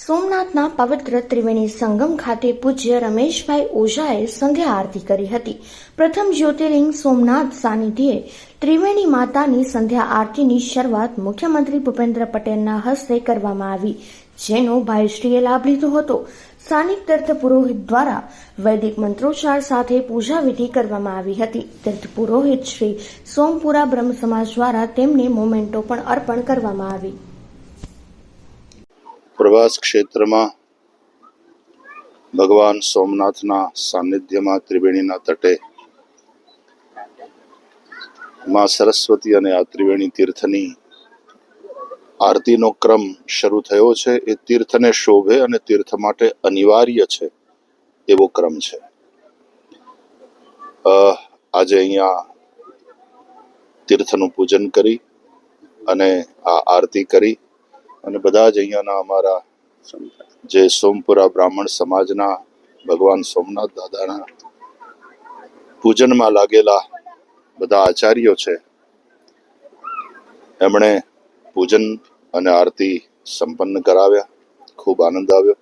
સોમનાથના પવિત્ર ત્રિવેણી સંગમ ખાતે પૂજ્ય રમેશભાઈ ઓઝાએ સંધ્યા આરતી કરી હતી. પ્રથમ જ્યોતિર્લિંગ સોમનાથ સાનિધ્યે ત્રિવેણી માતાની સંધ્યા આરતીની શરૂઆત મુખ્યમંત્રી ભૂપેન્દ્ર પટેલના હસ્તે કરવામાં આવી, જેનો ભાઈશ્રીએ લાભ લીધો હતો. સ્થાનિક તીર્થ પુરોહિત દ્વારા વૈદિક મંત્રોચ્ચાર સાથે પૂજા વિધિ કરવામાં આવી હતી. તીર્થ પુરોહિત શ્રી સોમપુરા બ્રહ્મ સમાજ દ્વારા તેમને મોમેન્ટો પણ અર્પણ કરવામાં આવી. પ્રવાસ ક્ષેત્રમાં ભગવાન સોમનાથના સાનિધ્યમાં ત્રિવેણીના તટે માં સરસ્વતી અને આ ત્રિવેણી તીર્થની આરતીનો ક્રમ શરૂ થયો છે. એ તીર્થને શોભે અને તીર્થ માટે અનિવાર્ય છે એવો ક્રમ છે. આજે અહીંયા તીર્થનું પૂજન કરી અને આ આરતી કરી અને બધા જ અહીંયાના અમારા જે સોમપુરા બ્રાહ્મણ સમાજના ભગવાન સોમનાથ દાદાના પૂજનમાં લાગેલા બધા આચાર્યો છે, એમણે પૂજન અને આરતી સંપન્ન કરાવ્યા. ખૂબ આનંદ આવ્યો.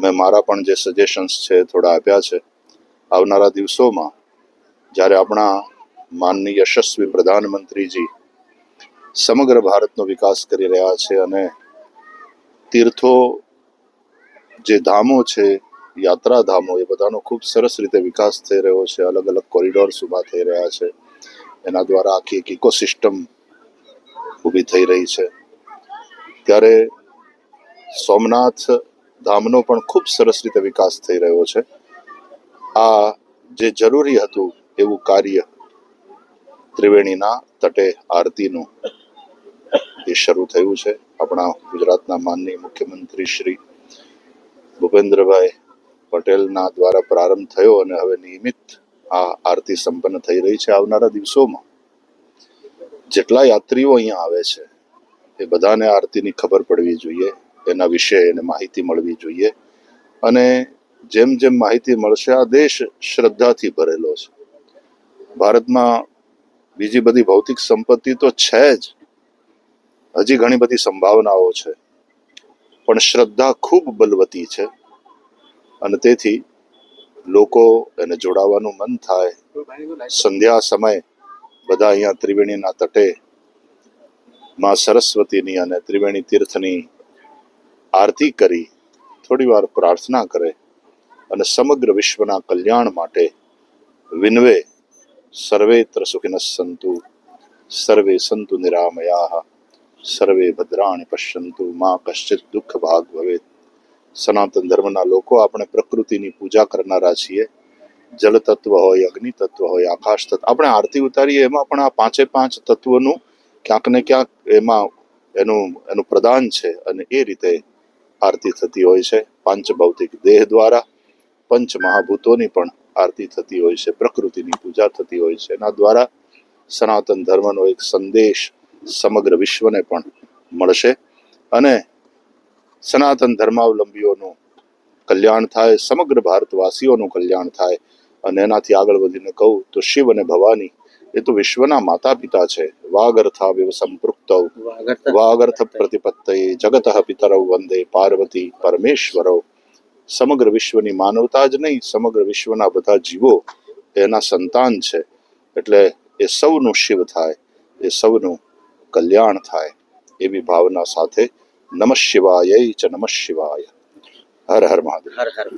મેં મારા પણ જે સજેશન્સ છે થોડા આપ્યા છે. આવનારા દિવસોમાં જ્યારે આપણા માનનીય યશસ્વી પ્રધાનમંત્રીજી સમગ્ર ભારતનો વિકાસ કરી રહ્યા છે અને તીર્થો જે ધામો છે, યાત્રા ધામો, એ બધાનો ખૂબ સરસ રીતે વિકાસ થઈ રહ્યો છે. અલગ અલગ કોરિડોર્સ ઊભા થઈ રહ્યા છે. એના દ્વારા આખી એક ઇકોસિસ્ટમ ઊભી થઈ રહી છે. ત્યારે સોમનાથ ધામનો પણ ખૂબ સરસ રીતે વિકાસ થઈ રહ્યો છે. આ જે જરૂરી હતું એવું કાર્ય ત્રિવેણીના તટે આરતીનું શરૂ થયું છે આપણા ગુજરાતના માનનીય મુખ્યમંત્રી શ્રી ભૂપેન્દ્રભાઈ પટેલના દ્વારા પ્રારંભ થયો અને હવે નિયમિત આ આરતી સંપન્ન થઈ રહી છે આવનારા દિવસોમાં. જેટલા યાત્રીઓ અહીંયા આવે છે, એ બધાને આરતીની ખબર પડવી જોઈએ, એના વિશે એને માહિતી મળવી જોઈએ. અને જેમ જેમ માહિતી મળશે, આ દેશ શ્રદ્ધાથી ભરેલો છે. ભારતમાં બીજી બધી ભૌતિક સંપત્તિ તો છે જ હજી ઘણી બધી સંભાવનાઓ છે. પણ શ્રદ્ધા ખૂબ બલવતી છે. અને તેથી લોકો એને જોડાવાનું મન થાય. સંધ્યા સમય બધા અહીંયા ત્રિવેણીના તટે માં સરસ્વતીની અને ત્રિવેણી તીર્થની આરતી કરી, થોડી વાર પ્રાર્થના કરે અને સમગ્ર વિશ્વના કલ્યાણ માટે વિનવે સર્વેત્ર સુખિનઃ સંતુ, સર્વે સંતુ નિરામયાઃ. સર્વે ભદ્રાણી પશ્યંતુ માં કશ્ચિત દુઃખ ભાગ ભવે સનાતન ધર્મના લોકો આપણે પ્રકૃતિની પૂજા કરનારા છીએ જલ તત્વ હોય અગ્નિ તત્વ હોય આકાશ તત્વ આપણે આરતી ઉતારીએ એમાં પણ આ પાંચે પાંચ તત્વનું ક્યાંક ને ક્યાંક એમાં એનું એનું પ્રદાન છે અને એ રીતે આરતી થતી હોય છે પાંચ ભૌતિક દેહ દ્વારા પંચ મહાભૂતોની પણ આરતી થતી હોય છે પ્રકૃતિની પૂજા થતી હોય છે એના દ્વારા સનાતન ધર્મનો એક સંદેશ સમગ્ર વિશ્વને પણ મળશે. અને સનાતન ધર્માવલંબીઓનું કલ્યાણ થાય સમગ્ર ભારતવાસીઓનું કલ્યાણ થાય. અને એનાથી આગળ વધીને કહું તો શિવ અને ભવાની એ તો વિશ્વના માતા પિતા છે. વાગર્થા વિવ સંપૃક્તૌ વાગર્થ પ્રતિપત્તયે જગત પિતરૌ વંદે પાર્વતી પરમેશ્વરો. સમગ્ર વિશ્વની માનવતા જ નહીં સમગ્ર વિશ્વના બધા જીવો એના સંતાન છે. એટલે એ સૌનું શિવ થાય એ સૌનું કલ્યાણ થાય એવી ભાવના સાથે નમઃ શિવાય ચ નમઃ શિવાય. હર હર મહાદેવ. હર હર